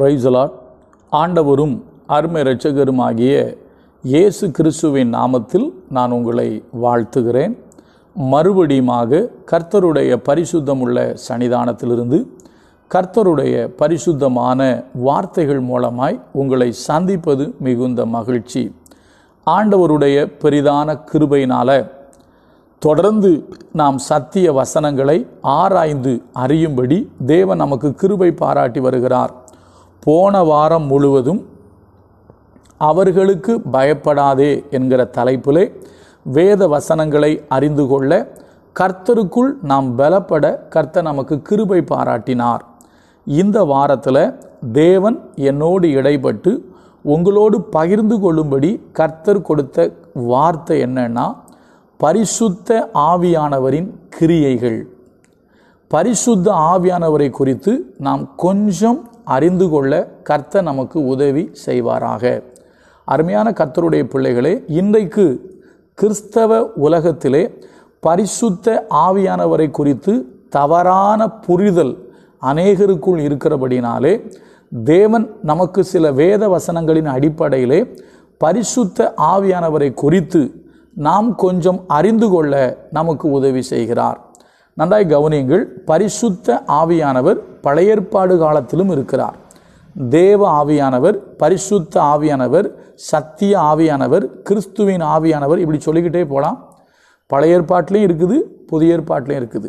பிரைசலாட் ஆண்டவரும் அருமை இரட்சகருமாகிய இயேசு கிறிஸ்துவின் நாமத்தில் நான் உங்களை வாழ்த்துகிறேன். மறுபடியுமாக கர்த்தருடைய பரிசுத்தமுள்ள சன்னிதானத்திலிருந்து கர்த்தருடைய பரிசுத்தமான வார்த்தைகள் மூலமாய் உங்களை சந்திப்பது மிகுந்த மகிழ்ச்சி. ஆண்டவருடைய பெரிதான கிருபையினால் தொடர்ந்து நாம் சத்திய வசனங்களை ஆராய்ந்து அறியும்படி தேவன் நமக்கு கிருபை பாராட்டி வருகிறார். போன வாரம் முழுவதும் அவர்களுக்கு பயப்படாதே என்கிற தலைப்பிலே வேத வசனங்களை அறிந்து கொள்ள கர்த்தருக்குள் நாம் பலப்பட கர்த்தர் நமக்கு கிருபை பாராட்டினார். இந்த வாரத்தில் தேவன் என்னோடு இடைப்பட்டு உங்களோடு பகிர்ந்து கொள்ளும்படி கர்த்தர் கொடுத்த வார்த்தை என்னன்னா பரிசுத்த ஆவியானவரின் கிரியைகள். பரிசுத்த ஆவியானவரை குறித்து நாம் கொஞ்சம் அறிந்து கொள்ள கர்த்த நமக்கு உதவி செய்வாராக. அருமையான கர்த்தருடைய பிள்ளைகளே இன்றைக்கு கிறிஸ்தவ உலகத்திலே பரிசுத்த ஆவியானவரை குறித்து தவறான புரிதல் அநேகருக்குள் இருக்கிறபடினாலே தேவன் நமக்கு சில வேத வசனங்களின் அடிப்படையிலே பரிசுத்த ஆவியானவரை குறித்து நாம் கொஞ்சம் அறிந்து கொள்ள நமக்கு உதவி செய்கிறார். நன்றாய் கவனியுங்கள். பரிசுத்த ஆவியானவர் பழையற்பாடு காலத்திலும் இருக்கிறார். தேவ ஆவியானவர் பரிசுத்த ஆவியானவர் சத்திய ஆவியானவர் கிறிஸ்துவின் ஆவியானவர் இப்படி சொல்லிக்கிட்டே போகலாம் பழைய ஏற்பாட்டிலையும் இருக்குது புதிய ஏற்பாட்டிலையும் இருக்குது.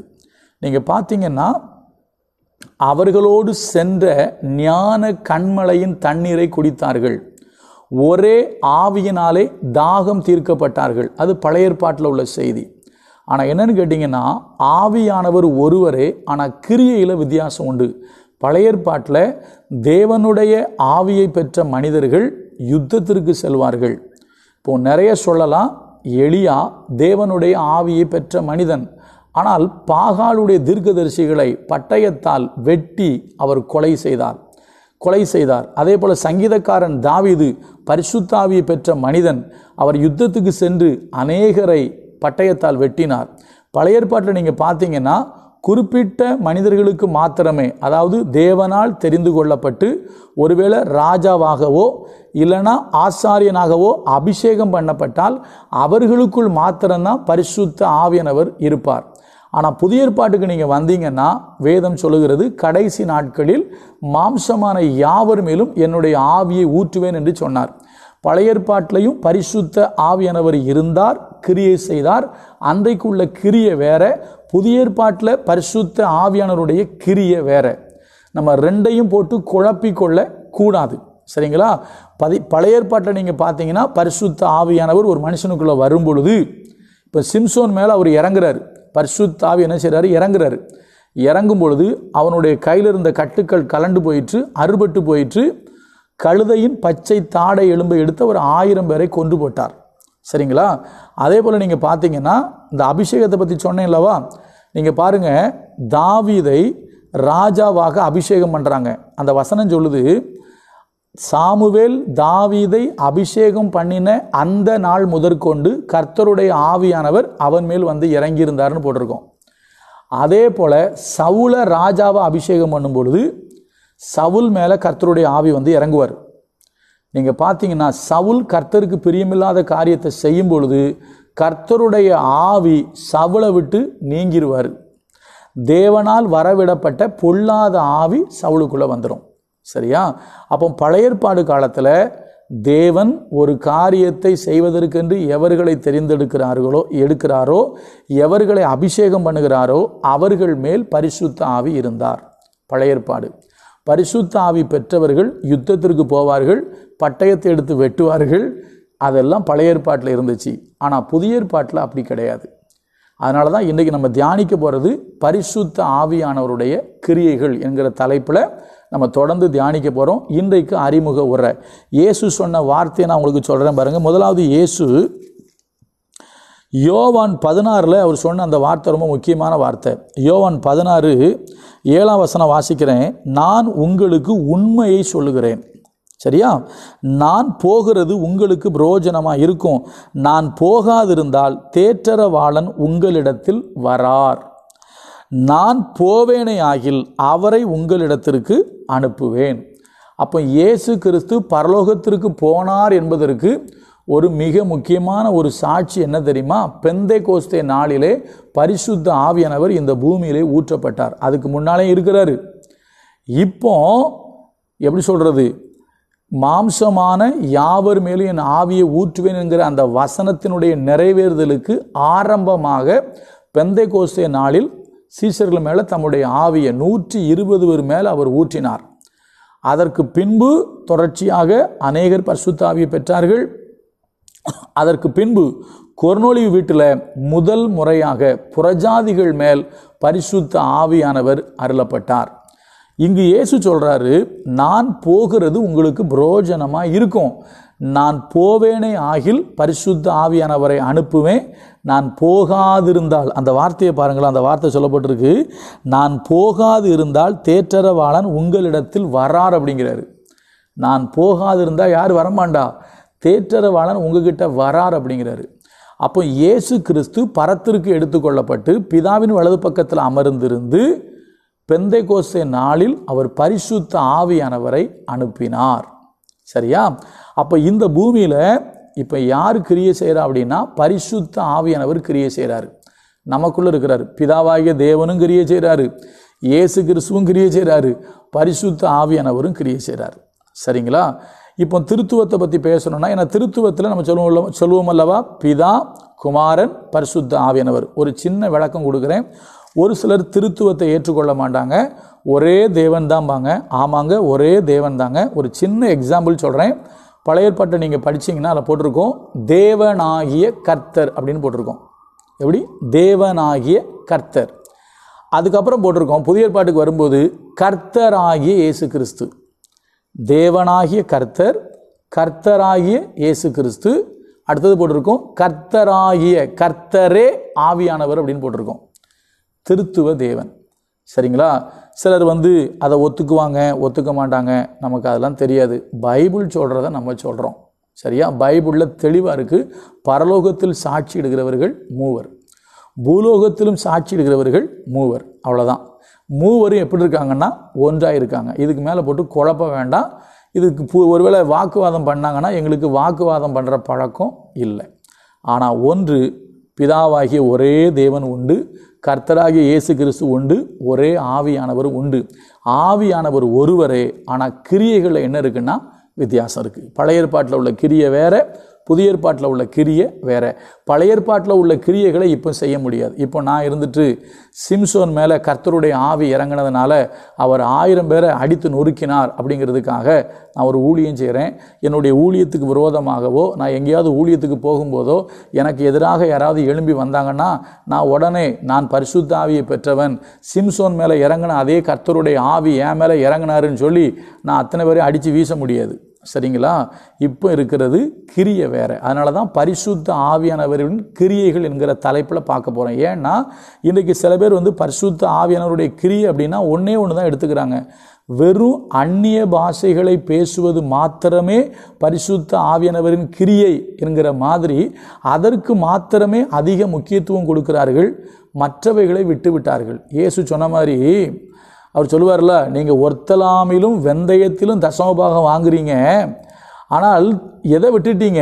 நீங்கள் பார்த்தீங்கன்னா அவர்களோடு சென்ற ஞான கண்மலையின் தண்ணீரை குடித்தார்கள். ஒரே ஆவியினாலே தாகம் தீர்க்கப்பட்டார்கள். அது பழைய ஏற்பாட்டில் உள்ள செய்தி. ஆனால் என்னன்னு கேட்டிங்கன்னா ஆவியானவர் ஒருவரே ஆனால் கிரியையில் வித்தியாசம் உண்டு. பழைய ஏற்பாட்டில் தேவனுடைய ஆவியை பெற்ற மனிதர்கள் யுத்தத்திற்கு செல்வார்கள். இப்போ நிறைய சொல்லலாம் எளியா தேவனுடைய ஆவியை பெற்ற மனிதன். ஆனால் பாகாலுடைய தீர்க்கதரிசிகளை பட்டயத்தால் வெட்டி அவர் கொலை செய்தார். கொலை செய்தார். அதே போல் சங்கீதக்காரன் தாவிது பரிசுத்தாவியை பெற்ற மனிதன் அவர் யுத்தத்துக்கு சென்று அநேகரை பட்டயத்தால் வெட்டினார். பழைய ஏற்பாட்டில் நீங்கள் பார்த்தீங்கன்னா குறிப்பிட்ட மனிதர்களுக்கு மாத்திரமே அதாவது தேவனால் தெரிந்து கொள்ளப்பட்டு ஒருவேளை ராஜாவாகவோ இல்லைனா ஆசாரியனாகவோ அபிஷேகம் பண்ணப்பட்டால் அவர்களுக்குள் மாத்திரம்தான் பரிசுத்த ஆவியனவர் இருப்பார். ஆனால் புதிய ஏற்பாட்டுக்கு நீங்கள் வந்தீங்கன்னா வேதம் சொல்லுகிறது கடைசி நாட்களில் மாம்சமான யாவர் மேலும் என்னுடைய ஆவியை ஊற்றுவேன் என்று சொன்னார். பழைய ஏற்பாட்டிலையும் பரிசுத்த ஆவியானவர் இருந்தார். கிரியை செய்தார். அன்றைக்குள்ள கிரியை வேற புதிய ஏற்பாட்டில் பரிசுத்த ஆவியானவருடைய கிரியை வேற. நம்ம ரெண்டையும் போட்டு குழப்பிக்கொள்ள கூடாது. சரிங்களா? பதி பழைய ஏற்பாட்டில் நீங்கள் பார்த்தீங்கன்னா பரிசுத்த ஆவியானவர் ஒரு மனுஷனுக்குள்ளே வரும் பொழுது இப்போ சிம்சோன் மேலே அவர் இறங்குறாரு. பரிசுத்த ஆவி என்ன செய்கிறாரு இறங்குறாரு. இறங்கும் பொழுது அவனுடைய கையில் இருந்த கட்டுக்கள் கலண்டு போயிற்று அறுபட்டு போயிற்று. கழுதையின் பச்சை தாடை எலும்பை எடுத்து ஒரு ஆயிரம் பேரை கொண்டு போட்டார். சரிங்களா? அதே போல் நீங்கள் பார்த்தீங்கன்னா இந்த அபிஷேகத்தை பற்றி சொன்னேன் இல்லவா? நீங்கள் பாருங்கள் தாவீதை ராஜாவாக அபிஷேகம் பண்ணுறாங்க அந்த வசனம் சொல்லுது சாமுவேல் தாவீதை அபிஷேகம் பண்ணின அந்த நாள் முதற்கொண்டு கர்த்தருடைய ஆவியானவர் அவன் மேல் வந்து இறங்கியிருந்தார்னு போட்டிருக்கோம். அதே போல் சவுல ராஜாவை அபிஷேகம் பண்ணும் பொழுது சவுல் மேலே கர்த்தருடைய ஆவி வந்து இறங்குவார். நீங்கள் பார்த்தீங்கன்னா சவுல் கர்த்தருக்கு பிரியமில்லாத காரியத்தை செய்யும் பொழுது கர்த்தருடைய ஆவி சவுளை விட்டு நீங்கிடுவார் தேவனால் வரவிடப்பட்ட பொல்லாத ஆவி சவுளுக்குள்ளே வந்துடும் சரியா? அப்போ பழையற்பாடு காலத்தில் தேவன் ஒரு காரியத்தை செய்வதற்கென்று எவர்களை தெரிந்தெடுக்கிறார்களோ எடுக்கிறாரோ எவர்களை அபிஷேகம் பண்ணுகிறாரோ அவர்கள் மேல் பரிசுத்த ஆவி இருந்தார். பழையற்பாடு பரிசுத்த ஆவி பெற்றவர்கள் யுத்தத்திற்கு போவார்கள் பட்டயத்தை எடுத்து வெட்டுவார்கள். அதெல்லாம் பழைய ஏற்பாட்டில் இருந்துச்சு. ஆனால் புதிய ஏற்பாட்டில் அப்படி கிடையாது. அதனால தான் இன்றைக்கி நம்ம தியானிக்க போகிறது பரிசுத்த ஆவியானவருடைய கிரியைகள் என்கிற தலைப்பில் நம்ம தொடர்ந்து தியானிக்க போகிறோம் இன்றைக்கு அறிமுக உரை. இயேசு சொன்ன வார்த்தையை நான் உங்களுக்கு சொல்கிறேன் பாருங்கள் முதலாவது இயேசு யோவான் பதினாறில் அவர் சொன்ன அந்த வார்த்தை ரொம்ப முக்கியமான வார்த்தை. யோவான் பதினாறு ஏழாம் வசனம் வாசிக்கிறேன். நான் உங்களுக்கு உண்மையை சொல்லுகிறேன். சரியா? நான் போகிறது உங்களுக்கு புரோஜனமாக இருக்கும். நான் போகாதிருந்தால் தேற்றரவாளன் உங்களிடத்தில் வரார். நான் போவேனே ஆகில் அவரை உங்களிடத்திற்கு அனுப்புவேன். அப்போ இயேசு கிறிஸ்து பரலோகத்திற்கு போனார் என்பதற்கு ஒரு மிக முக்கியமான ஒரு சாட்சி என்ன தெரியுமா? பெந்தை கோஸ்தே நாளிலே பரிசுத்த ஆவியானவர் இந்த பூமியிலே ஊற்றப்பட்டார். அதுக்கு முன்னாலே இருக்கிறாரு. இப்போ எப்படி சொல்கிறது மாம்சமான யாவர் மேலும் என் ஆவியை ஊற்றுவேன் என்கிற அந்த வசனத்தினுடைய நிறைவேறுதலுக்கு ஆரம்பமாக பெந்தை கோஸ்தே நாளில் சீசர்கள் மேலே தம்முடைய ஆவியை நூற்றி இருபது பேர் மேலே அவர் ஊற்றினார். அதற்கு பின்பு தொடர்ச்சியாக அநேகர் பரிசுத்தாவியை பெற்றார்கள். அதற்கு பின்பு கொர்னோலி வீட்டில் முதல் முறையாக புறஜாதிகள் மேல் பரிசுத்த ஆவியானவர் அருளப்பட்டார். இங்கு இயேசு சொல்கிறாரு நான் போகிறது உங்களுக்கு புரோஜனமாக இருக்கும். நான் போவேனே ஆகில் பரிசுத்த ஆவியானவரை அனுப்புவேன். நான் போகாதிருந்தால் அந்த வார்த்தையை பாருங்களேன் அந்த வார்த்தை சொல்லப்பட்டிருக்கு நான் போகாது இருந்தால் தேற்றரவாளன் உங்களிடத்தில் வரார் அப்படிங்கிறாரு. நான் போகாதிருந்தால் யார் வரமாண்டா தேற்றரவாளன் உங்ககிட்ட வரார் அப்படிங்கிறாரு. அப்போ இயேசு கிறிஸ்து பரத்திற்கு எடுத்துக்கொள்ளப்பட்டு பிதாவின் வலது பக்கத்தில் அமர்ந்திருந்து பெந்தை கோஸ்தே நாளில் அவர் பரிசுத்த ஆவியானவரை அனுப்பினார். சரியா? அப்போ இந்த பூமியில் இப்போ யார் கிரியை செய்கிறா அப்படின்னா பரிசுத்த ஆவியானவர் கிரியை செய்கிறாரு நமக்குள்ளே இருக்கிறாரு. பிதாவாகிய தேவனும் கிரியை செய்கிறாரு இயேசு கிறிஸ்துவும் கிரியை செய்கிறாரு பரிசுத்த ஆவியானவரும் கிரியை செய்கிறாரு சரிங்களா? இப்போ திருத்துவத்தை பற்றி பேசணும்னா ஏன்னா திருத்துவத்தில் நம்ம சொல்லுவோம் சொல்லுவோம் அல்லவா? பிதா குமாரன் பரிசுத்த ஆவியானவர். ஒரு சின்ன விளக்கம் கொடுக்குறேன். ஒரு சிலர் திருத்துவத்தை ஏற்றுக்கொள்ள மாட்டாங்க. ஒரே தேவன் தான்பாங்க. ஆமாங்க ஒரே தேவன் தாங்க. ஒரு சின்ன எக்ஸாம்பிள் சொல்கிறேன் பழைய ஏற்பாட்டை நீங்கள் படிச்சீங்கன்னா அதில் போட்டிருக்கோம் தேவனாகிய கர்த்தர் அப்படின்னு போட்டிருக்கோம். எப்படி? தேவனாகிய கர்த்தர் அதுக்கப்புறம் போட்டிருக்கோம் புதிய ஏற்பாட்டுக்கு வரும்போது கர்த்தராகிய இயேசு கிறிஸ்து தேவனாகிய கர்த்தர் கர்த்தராகிய இயேசு கிறிஸ்து அடுத்தது போட்டிருக்கோம் கர்த்தராகிய கர்த்தரே ஆவியானவர் அப்படின்னு போட்டிருக்கோம். திருத்துவ தேவன். சரிங்களா? சிலர் வந்து அதை ஒத்துக்குவாங்க ஒத்துக்க மாட்டாங்க. நமக்கு அதெல்லாம் தெரியாது. பைபிள் சொல்கிறத நம்ம சொல்கிறோம் சரியா? பைபிளில் தெளிவாக இருக்குது பரலோகத்தில் சாட்சி இடுகிறவர்கள் மூவர். பூலோகத்திலும் சாட்சி இடுகிறவர்கள் மூவர். அவ்வளோதான் மூவரும் எப்படி இருக்காங்கன்னா ஒன்றாக இருக்காங்க. இதுக்கு மேலே போட்டு குழப்ப வேண்டாம். இதுக்கு பு- ஒருவேளை வாக்குவாதம் பண்ணாங்கன்னா எங்களுக்கு வாக்குவாதம் பண்ணுற பழக்கம் இல்லை. ஆனால் ஒன்று பிதாவாகிய ஒரே தேவன் உண்டு. கர்த்தராகிய இயேசு கிறிஸ்து உண்டு. ஒரே ஆவியானவர் உண்டு. ஆவியானவர் ஒருவரே. ஆனால் கிரியைகளில் என்ன இருக்குன்னா வித்தியாசம் இருக்குது பழைய ஏற்பாட்டில் உள்ள கிரியை வேறு புதிய ஏற்பாட்டில் உள்ள கிரியை வேற. பழைய ஏற்பாட்டில் உள்ள கிரியைகளை இப்போ செய்ய முடியாது. இப்போ நான் இருந்துட்டு சிம்சோன் மேலே கர்த்தருடைய ஆவி இறங்கினதுனால அவர் ஆயிரம் பேரை அடித்து நொறுக்கினார் அப்படிங்கிறதுக்காக நான் ஒரு ஊழியம் செய்கிறேன் என்னுடைய ஊழியத்துக்கு விரோதமாகவோ நான் எங்கேயாவது ஊழியத்துக்கு போகும்போதோ எனக்கு எதிராக யாராவது எழும்பி வந்தாங்கன்னா நான் உடனே நான் பரிசுத்த ஆவியை பெற்றவன் சிம்சோன் மேலே இறங்கின அதே கர்த்தருடைய ஆவி என் மேலே இறங்கினாருன்னு சொல்லி நான் அத்தனை பேரையும் அடித்து வீச முடியாது. சரிங்களா? இப்போ இருக்கிறது கிரியை வேற. அதனால தான் பரிசுத்த ஆவியானவரின் கிரியைகள் என்கிற தலைப்பில் பார்க்க போகிறோம் ஏன்னா இன்றைக்கி சில பேர் வந்து பரிசுத்த ஆவியானவருடைய கிரியை அப்படின்னா ஒன்றே ஒன்று தான் எடுத்துக்கிறாங்க. வெறும் அந்நிய பாஷைகளை பேசுவது மாத்திரமே பரிசுத்த ஆவியானவரின் கிரியை என்கிற மாதிரி அதற்கு மாத்திரமே அதிக முக்கியத்துவம் கொடுக்கிறார்கள். மற்றவைகளை விட்டுவிட்டார்கள். இயேசு சொன்ன மாதிரி அவர் சொல்லுவார்ல நீங்கள் ஒர்த்தலாமிலும் வெந்தயத்திலும் தசமபாகம் வாங்குறீங்க. ஆனால் எதை விட்டுட்டீங்க?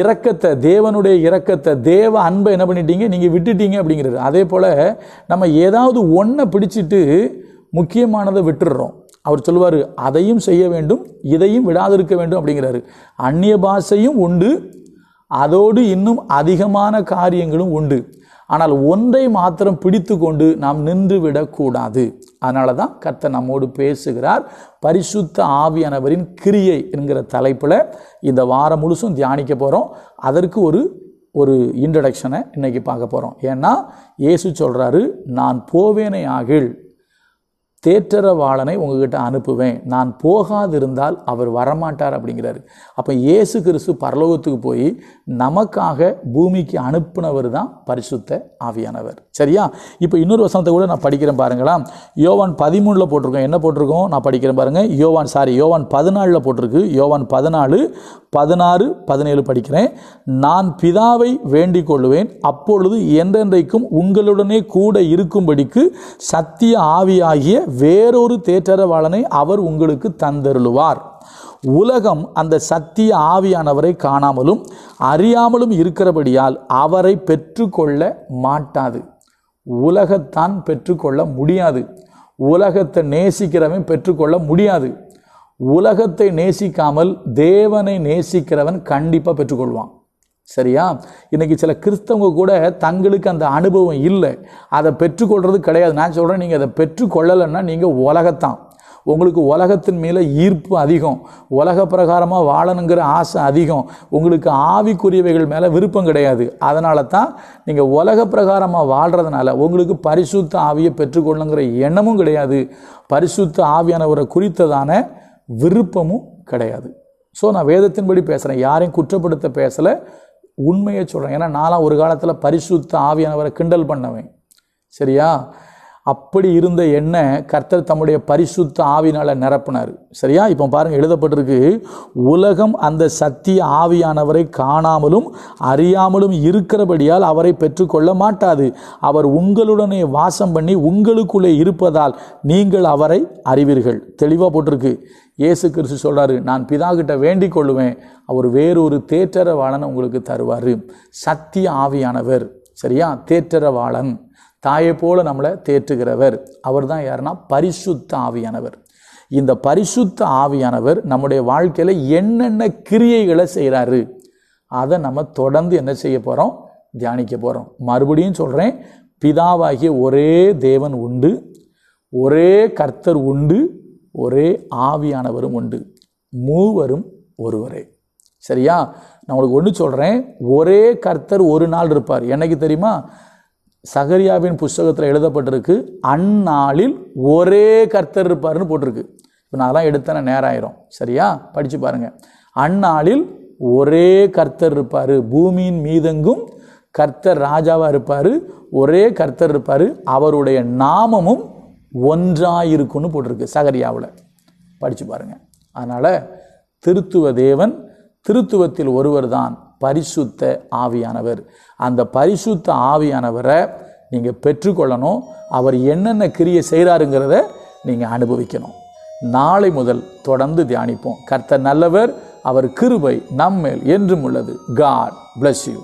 இரக்கத்தை தேவனுடைய இரக்கத்தை தேவ அன்பை என்ன பண்ணிட்டீங்க? நீங்கள் விட்டுட்டீங்க அப்படிங்கிறது. அதே போல் நம்ம ஏதாவது ஒன்றை பிடிச்சிட்டு முக்கியமானதை விட்டுடுறோம். அவர் சொல்லுவார் அதையும் செய்ய வேண்டும் இதையும் விடாதிருக்க வேண்டும் அப்படிங்கிறாரு. அந்நிய பாஷையும் உண்டு அதோடு இன்னும் அதிகமான காரியங்களும் உண்டு. ஆனால் ஒன்றை மாத்திரம் பிடித்து கொண்டு நாம் நின்று விடக்கூடாது அதனால தான் கர்த்தர் நம்மோடு பேசுகிறார். பரிசுத்த ஆவியானவரின் கிரியை என்கிற தலைப்பில் இந்த வாரம் முழுசும் தியானிக்க போகிறோம் அதற்கு ஒரு ஒரு இன்ட்ரடக்ஷனை இன்றைக்கி பார்க்க போகிறோம் ஏன்னா இயேசு சொல்கிறாரு நான் போவேனே ஆகில் தேற்றரவாளனை உங்ககிட்ட அனுப்புவேன். நான் போகாதிருந்தால் அவர் வரமாட்டார் அப்படிங்கிறாரு. அப்போ இயேசு கிறிஸ்து பரலோகத்துக்கு போய் நமக்காக பூமிக்கு அனுப்புனவர் தான் பரிசுத்த ஆவியானவர். சரியா? இப்போ இன்னொரு வசனத்தை கூட நான் படிக்கிறேன் பாருங்களா யோவான் பதிமூணில் போட்டிருக்கோம். என்ன போட்டிருக்கோம்? நான் படிக்கிறேன் பாருங்கள் யோவான் சாரி யோவான் பதினாலில் போட்டிருக்கு. யோவான் பதினாலு பதினாறு பதினேழு படிக்கிறேன். நான் பிதாவை வேண்டிக் கொள்ளுவேன் அப்பொழுது என்றென்றைக்கும் உங்களுடனே கூட இருக்கும்படிக்கு சத்திய ஆவியாகிய வேறொரு தேற்றரவாளனை அவர் உங்களுக்கு தந்தருளுவார். உலகம் அந்த சத்திய ஆவியானவரை காணாமலும் அறியாமலும் இருக்கிறபடியால் அவரை பெற்றுக்கொள்ள மாட்டாது. உலகத்தான் பெற்றுக்கொள்ள முடியாது. உலகத்தை நேசிக்கிறவன் பெற்றுக்கொள்ள முடியாது. உலகத்தை நேசிக்காமல் தேவனை நேசிக்கிறவன் கண்டிப்பாக பெற்றுக்கொள்வான். சரியா? இன்றைக்கி சில கிறிஸ்தவங்க கூட தங்களுக்கு அந்த அனுபவம் இல்லை. அதை பெற்றுக்கொள்வது கிடையாது. நான் சொல்கிறேன் நீங்கள் அதை பெற்றுக்கொள்ளலைன்னா நீங்கள் உலகத்தான். உங்களுக்கு உலகத்தின் மேலே ஈர்ப்பு அதிகம். உலக பிரகாரமாக வாழணுங்கிற ஆசை அதிகம். உங்களுக்கு ஆவிக்குரியவைகள் மேலே விருப்பம் கிடையாது. அதனால தான் நீங்கள் உலக பிரகாரமாக வாழ்கிறதுனால உங்களுக்கு பரிசுத்த ஆவியை பெற்றுக்கொள்ளுங்கிற எண்ணமும் கிடையாது. பரிசுத்த ஆவியானவரை குறித்ததான விருப்பமும் கிடையாது. ஸோ நான் வேதத்தின்படி பேசுகிறேன் யாரையும் குற்றப்படுத்த பேசலை. உண்மையை சொல்கிறேன் ஏன்னா நான்லாம் ஒரு காலத்தில் பரிசுத்த ஆவியானவரை கிண்டல் பண்ணவேன். சரியா? அப்படி இருந்த எண்ணெய் கர்த்தர் தம்முடைய பரிசுத்த ஆவினால் நிரப்பினார். சரியா? இப்போ பாருங்கள் எழுதப்பட்டிருக்கு உலகம் அந்த சத்திய ஆவியானவரை காணாமலும் அறியாமலும் இருக்கிறபடியால் அவரை பெற்றுக்கொள்ள மாட்டாது. அவர் உங்களுடனே வாசம் பண்ணி உங்களுக்குள்ளே இருப்பதால் நீங்கள் அவரை அறிவீர்கள். தெளிவாக போட்டிருக்கு. இயேசு கிறிஸ்து சொல்கிறாரு நான் பிதா கிட்ட வேண்டிக் கொள்ளுவேன். அவர் வேறொரு தேற்றரவாளன் உங்களுக்கு தருவார். சத்திய ஆவியானவர். சரியா? தேற்றரவாளன். தாயை போல நம்மளை தேற்றுகிறவர். அவர் தான் யாருன்னா? பரிசுத்த ஆவியானவர். இந்த பரிசுத்த ஆவியானவர் நம்முடைய வாழ்க்கையில் என்னென்ன கிரியைகளை செய்கிறாரு அதை நம்ம தொடர்ந்து என்ன செய்ய போகிறோம் தியானிக்க போகிறோம் மறுபடியும் சொல்கிறேன் பிதாவாகிய ஒரே தேவன் உண்டு ஒரே கர்த்தர் உண்டு ஒரே ஆவியானவரும் உண்டு. மூவரும் ஒருவரே. சரியா? நான் உங்களுக்கு ஒன்று சொல்கிறேன் ஒரே கர்த்தர் ஒரு நாள் இருப்பார். என்னைக்கு தெரியுமா? சகரியாவின் புஸ்தகத்தில் எழுதப்பட்டிருக்கு அந்நாளில் ஒரே கர்த்தர் இருப்பார்னு போட்டிருக்கு. இப்போ நான் அதெல்லாம் எடுத்தேன நேரம் ஆயிரும் சரியா? படித்து பாருங்கள் அந்நாளில் ஒரே கர்த்தர் இருப்பார். பூமியின் மீதெங்கும் கர்த்தர் ராஜாவாக இருப்பார். ஒரே கர்த்தர் இருப்பார். அவருடைய நாமமும் ஒன்றாயிருக்குன்னு போட்டிருக்கு சகரியாவில். படித்து பாருங்கள் அதனால் திருத்துவ தேவன் திருத்துவத்தில் ஒருவர் தான் பரிசுத்த ஆவியானவர். அந்த பரிசுத்த ஆவியானவரை நீங்கள் பெற்றுக்கொள்ளணும். அவர் என்னென்ன கிரியை செய்கிறாருங்கிறத நீங்கள் அனுபவிக்கணும். நாளை முதல் தொடர்ந்து தியானிப்போம். கர்த்தர் நல்லவர் அவர் கிருபை நம்மேல் என்றும் உள்ளது. God bless you